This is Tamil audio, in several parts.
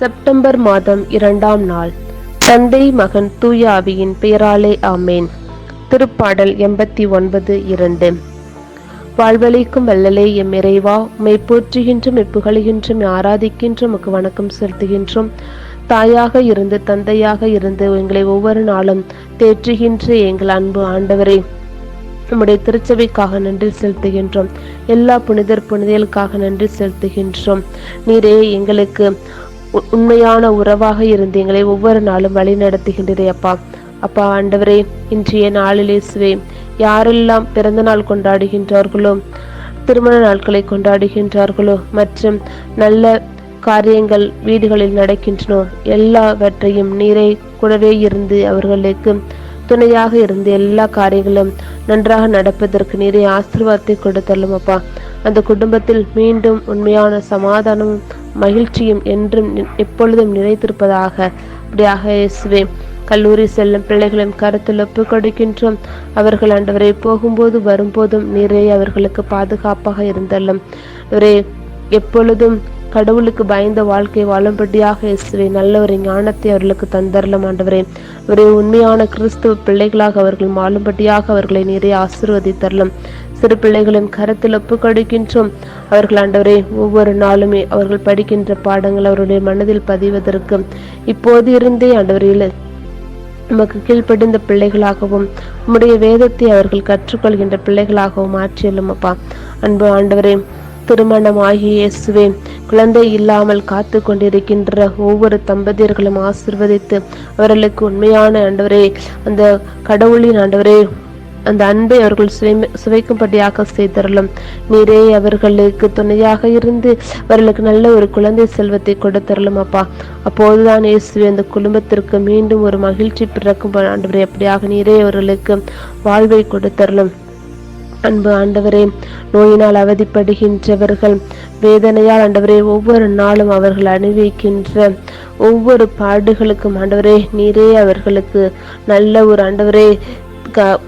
செப்டம்பர் மாதம் இரண்டாம் நாள். தந்தை மகன் தூய பெயராலே ஆமேன். திருப்பாடல் எண்பத்தி ஒன்பது இரண்டு. வாழ்வழிக்கும் வல்லலே எம் இறைவா உமை போற்றுகின்றும் இப்புகழுகின்றும் ஆராதிக்கின்றும் உமக்கு வணக்கம் செலுத்துகின்றோம். தாயாக இருந்து தந்தையாக இருந்து எங்களை ஒவ்வொரு நாளும் தேற்றுகின்ற எங்கள் அன்பு ஆண்டவரே. நம்முடைய திருச்சபைக்காக நன்றி செலுத்துகின்றோம். எல்லா புனிதர் புனிதலுக்காக நன்றி செலுத்துகின்றோம். நீரே எங்களுக்கு உண்மையான உறவாக இருந்து எங்களை ஒவ்வொரு நாளும் வழி நடத்துகின்றதே அப்பா. அப்பா ஆண்டவரே இன்றைய நாளில் இயேசுவே யாரெல்லாம் பிறந்த நாள் கொண்டாடுகின்றார்களோ திருமண நாட்களை கொண்டாடுகின்றார்களோ மற்றும் நல்ல காரியங்கள் வீடுகளில் நடக்கின்றனோ எல்லாவற்றையும் நீரை கூடவே இருந்து அவர்களுக்கு துணையாக இருந்து எல்லா காரியங்களும் நன்றாக நடப்பதற்கு நீரை ஆசீர்வாதத்தை கொடுத்தள்ளும் அப்பா. அந்த குடும்பத்தில் மீண்டும் உண்மையான சமாதானமும் மகிழ்ச்சியும் என்றும் எப்பொழுதும் நிறைத்திருப்பதாக அப்படியாக இயேசுவே கல்லூரி செல்லும் பிள்ளைகளின் கருத்தில் ஒப்பு கொடுக்கின்றோம் அவர்கள் ஆண்டவரை போகும்போது வரும்போதும் நீரே அவர்களுக்கு பாதுகாப்பாக இருந்தள்ளும். இவரே எப்பொழுதும் கடவுளுக்கு பயந்த வாழ்க்கை வாழும்படியாக இயேசுவே நல்ல ஒரு ஞானத்தை அவர்களுக்கு தந்தரலாம் ஆண்டவரே. ஒரே உண்மையான கிறிஸ்துவ பிள்ளைகளாக அவர்கள் வாழும்படியாக அவர்களை நிறைய ஆசீர்வதித்தரலாம். சிறு பிள்ளைகளின் கருத்தில் ஒப்புக்கொடுக்கின்றோம் அவர்கள் ஆண்டவரே ஒவ்வொரு நாளுமே அவர்கள் படிக்கின்ற பாடங்கள் அவருடைய மனதில் பதிவதற்கு இப்போது இருந்தே ஆண்டவரையில் உமக்கு கீழ்ப்படிந்த பிள்ளைகளாகவும் உம்முடைய வேதத்தை அவர்கள் கற்றுக்கொள்கின்ற பிள்ளைகளாகவும் மாற்றியலும் அப்பா அன்பு ஆண்டவரே திருமணமாகி இயேசுவே குழந்தை இல்லாமல் காத்து கொண்டிருக்கின்ற ஒவ்வொரு தம்பதியர்களும் ஆசிர்வதித்து அவர்களுக்கு உண்மையான ஆண்டவரே அந்த கடவுளின் ஆண்டவரே அந்த அன்பை அவர்கள் சுவை சுவைக்கும்படியாக செய்தரலும். நீரே அவர்களுக்கு துணையாக இருந்து அவர்களுக்கு நல்ல ஒரு குழந்தை செல்வத்தை கொடுத்தரலும் அப்பா. அப்போதுதான் இயேசுவை அந்த குடும்பத்திற்கு மீண்டும் ஒரு மகிழ்ச்சி பிறக்கும் ஆண்டவரே அப்படியாக நீரே அவர்களுக்கு வாழ்வை கொடுத்தரலும். அன்பு ஆண்டவரே நோயினால் அவதிப்படுகின்றவர்கள் வேதனையால் ஆண்டவரே ஒவ்வொரு நாளும் அவர்கள் அனுபவிக்கின்ற ஒவ்வொரு பாடுகளுக்கும் ஆண்டவரே நீரே அவர்களுக்கு நல்ல ஒரு ஆண்டவரே க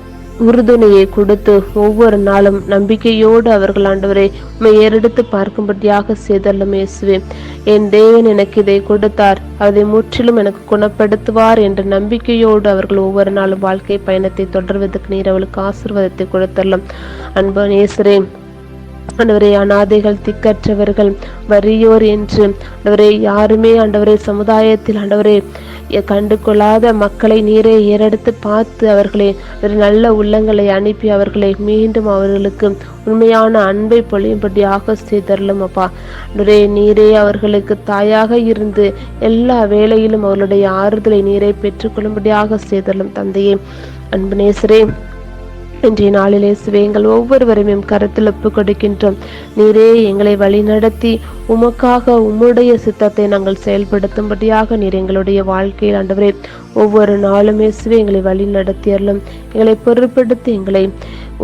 உறுதுணையை கொடுத்து ஒவ்வொரு நாளும் நம்பிக்கையோடு அவர்கள் ஆண்டவரை உண்மை ஏறெடுத்து பார்க்கும்படியாக செய்தல்லும் இயேசுவே. என் தேவன் எனக்கு இதை கொடுத்தார். அதை முற்றிலும் எனக்கு குணப்படுத்துவார் என்ற நம்பிக்கையோடு அவர்கள் ஒவ்வொரு நாளும் வாழ்க்கை பயணத்தை தொடர்வதற்கு நீர் அவளுக்கு ஆசீர்வாதத்தை கொடுத்தரலாம் அன்பன் இயேசுரேன் ஆண்டவரே அனாதைகள் திக்கற்றவர்கள் வறியோர் என்று. ஆண்டவரே யாருமே ஆண்டவரே சமுதாயத்தில் ஆண்டவரே கண்டுகொள்ளாத கண்டு கொள்ளாத மக்களை நீரே ஏறெடுத்து பார்த்து அவர்களை ஒரு நல்ல உள்ளங்களை அனுப்பி அவர்களை மீண்டும் அவர்களுக்கு உண்மையான அன்பை பொழியும்படியாக செய்தரலும் அப்பா. ஆண்டவரே நீரே அவர்களுக்கு தாயாக இருந்து எல்லா வேளையிலும் அவர்களுடைய ஆறுதலை நீரை பெற்றுக்கொள்ளும்படியாக செய்தரலும் தந்தையே. அன்பு நேசரே இன்றைய நாளிலே இயேசுவே எங்கள் ஒவ்வொருவரையும் கருத்தில் ஒப்பு கொடுக்கின்றோம். நீரே எங்களை வழிநடத்தி உமக்காக உம்முடைய சித்தத்தை நாங்கள் செயல்படுத்தும்படியாக நீர் எங்களுடைய வாழ்க்கையில் ஆண்டவரே ஒவ்வொரு நாளும் இயேசுவே எங்களை வழி நடத்தியறலும் எங்களை பொருட்படுத்தி எங்களை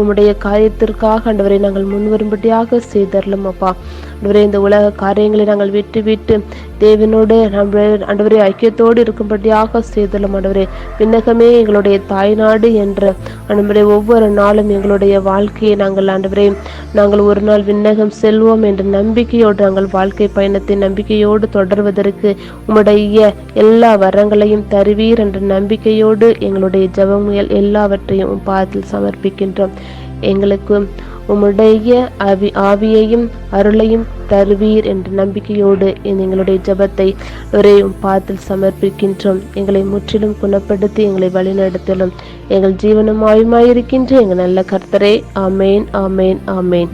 உம்முடைய காரியத்திற்காக ஆண்டவரை நாங்கள் முன்வரும்படியாக செய்தரலும் அப்பா. அன்றுவரே இந்த உலக காரியங்களை நாங்கள் விட்டு விட்டு தேவனோடு நம்முடைய அன்றுவரே ஐக்கியத்தோடு இருக்கும்படியாக செய்தலும் ஆண்டவரே. விண்ணகமே எங்களுடைய தாய்நாடு என்ற அன்றுவரே ஒவ்வொரு நாளும் எங்களுடைய வாழ்க்கையை நாங்கள் ஆண்டவரே நாங்கள் ஒரு நாள் விண்ணகம் செல்வோம் என்ற நம்பிக்கையோடு நாங்கள் வாழ்க்கை பயணத்தை நம்பிக்கையோடு தொடர்வதற்கு உம்முடைய எல்லா வரங்களையும் தருவீர் என்ற நம்பிக்கையோடு எங்களுடைய ஜெபமுயல் எல்லாவற்றையும் பாதத்தில் சமர்ப்பிக்கின்றோம். எங்களுக்கு உம்முடைய ஆவி ஆவியையும் அருளையும் தருவீர் என்ற நம்பிக்கையோடு எங்களுடைய ஜெபத்தை ஒரே பாத்தில் சமர்ப்பிக்கின்றோம். எங்களை முற்றிலும் குணப்படுத்தி எங்களை வழிநடத்தலும். எங்கள் ஜீவனும் ஆயுமாயிருக்கின்ற எங்கள் நல்ல கர்த்தரே. ஆமேன் ஆமேன் ஆமேன்.